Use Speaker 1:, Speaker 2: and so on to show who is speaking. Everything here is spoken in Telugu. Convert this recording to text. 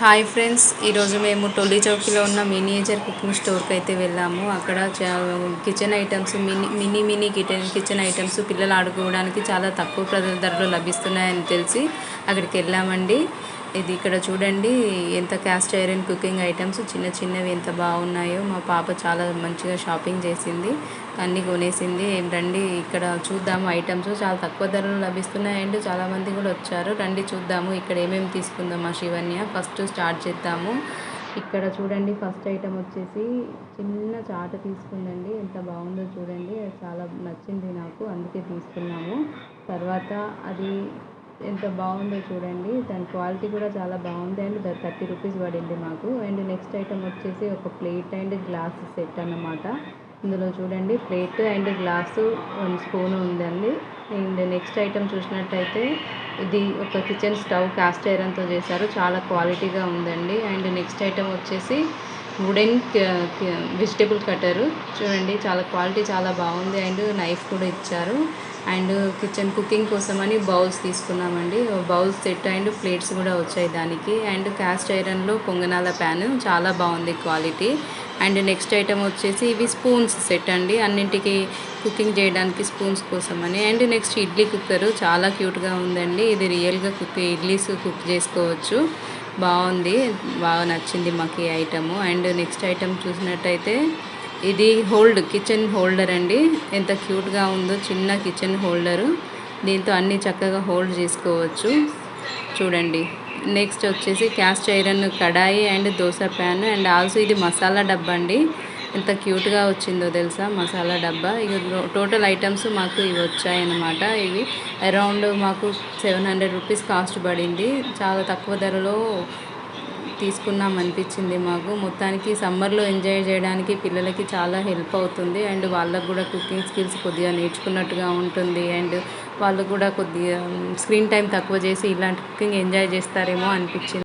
Speaker 1: హాయ్ ఫ్రెండ్స్ ఈరోజు మేము టొల్లి చౌకీలో ఉన్న మినియేచర్ కుకింగ్ స్టోర్కి అయితే వెళ్ళాము. అక్కడ చా- kitchen items mini mini mini kitchen kitchen items పిల్లలు ఆడుకోవడానికి చాలా తక్కువ ప్ర- ధరలో లభిస్తున్నాయని తెలిసి అక్కడికి వెళ్ళామండి. ఇది ఇక్కడ చూడండి ఎంత క్యాస్ట్ ఐరన్ కుకింగ్ ఐటమ్స్ చిన్న చిన్నవి ఎంత బాగున్నాయో. మా పాప చాలా మంచిగా షాపింగ్ చేసింది అన్నీ కొనేసింది. రండి ఇక్కడ చూద్దాము ఐటమ్స్ చాలా తక్కువ ధరలో లభిస్తున్నాయి అండ్ చాలామంది కూడా వచ్చారు. రండి చూద్దాము ఇక్కడ ఏమేమి తీసుకుందాం మా శివన్య. ఫస్ట్ స్టార్ట్ చేద్దాము. ఇక్కడ చూడండి ఫస్ట్ ఐటమ్ వచ్చేసి చిన్న చాట తీసుకుందండి. ఎంత బాగుందో చూడండి. అది చాలా నచ్చింది నాకు అందుకే తీసుకున్నాము. తర్వాత అది ఎంత బాగుందో చూడండి. దాని క్వాలిటీ కూడా చాలా బాగుంది అండ్ థర్టీ రూపీస్ పడింది మాకు. అండ్ నెక్స్ట్ ఐటమ్ వచ్చేసి ఒక ప్లేట్ అండ్ గ్లాస్ సెట్ అన్నమాట. ఇందులో చూడండి plate and glass one spoon ఉందండి. అండ్ నెక్స్ట్ ఐటమ్ చూసినట్టయితే ఇది ఒక కిచెన్ స్టవ్ కాస్ట్ ఐరన్తో చేశారు. చాలా క్వాలిటీగా ఉందండి. అండ్ నెక్స్ట్ ఐటమ్ వచ్చేసి వుడెన్ వెజిటేబుల్ కట్టరు చూడండి చాలా క్వాలిటీ చాలా బాగుంది. అండ్ నైఫ్ కూడా ఇచ్చారు. అండ్ కిచెన్ కుకింగ్ కోసమని బౌల్స్ తీసుకున్నామండి. బౌల్స్ సెట్ అండ్ ప్లేట్స్ కూడా వచ్చాయి దానికి. అండ్ క్యాస్ట్ ఐరన్లో పొంగనాల ప్యాన్ చాలా బాగుంది క్వాలిటీ అండ్ నెక్స్ట్ ఐటమ్ వచ్చేసి ఇవి స్పూన్స్ సెట్ అండి. అన్నింటికి కుకింగ్ చేయడానికి స్పూన్స్ కోసమని. అండ్ నెక్స్ట్ ఇడ్లీ కుక్కర్ చాలా క్యూట్గా ఉందండి. ఇది రియల్గా కుక్ ఇడ్లీస్ కుక్ చేసుకోవచ్చు. బాగుంది. బాగా నచ్చింది మాకు ఈ ఐటమ్. అండ్ నెక్స్ట్ ఐటమ్ చూసినట్టయితే ఇది హోల్డ్ కిచెన్ హోల్డర్ అండి. ఎంత క్యూట్గా ఉందో చిన్న కిచెన్ హోల్డరు. దీంతో అన్ని చక్కగా హోల్డ్ చేసుకోవచ్చు. చూడండి. నెక్స్ట్ వచ్చేసి cast iron kadai and dosa pan and also ఇది మసాలా డబ్బా అండి. ఎంత క్యూట్గా వచ్చిందో తెలుసా? మసాలా డబ్బా. ఇక టోటల్ ఐటమ్స్ మాకు ఇవి వచ్చాయన్నమాట ఇవి. అరౌండ్ మాకు సెవెన్ హండ్రెడ్ రూపీస్ కాస్ట్ పడింది. చాలా తక్కువ ధరలో తీసుకున్నాం అనిపించింది మాకు. మొత్తానికి సమ్మర్లో ఎంజాయ్ చేయడానికి పిల్లలకి చాలా హెల్ప్ అవుతుంది. అండ్ వాళ్ళకు కూడా కుకింగ్ స్కిల్స్ కొద్దిగా నేర్చుకున్నట్టుగా ఉంటుంది. అండ్ వాళ్ళు కూడా కొద్దిగా స్క్రీన్ టైం తక్కువ చేసి ఇలాంటి కుకింగ్ ఎంజాయ్ చేస్తారేమో అనిపించింది.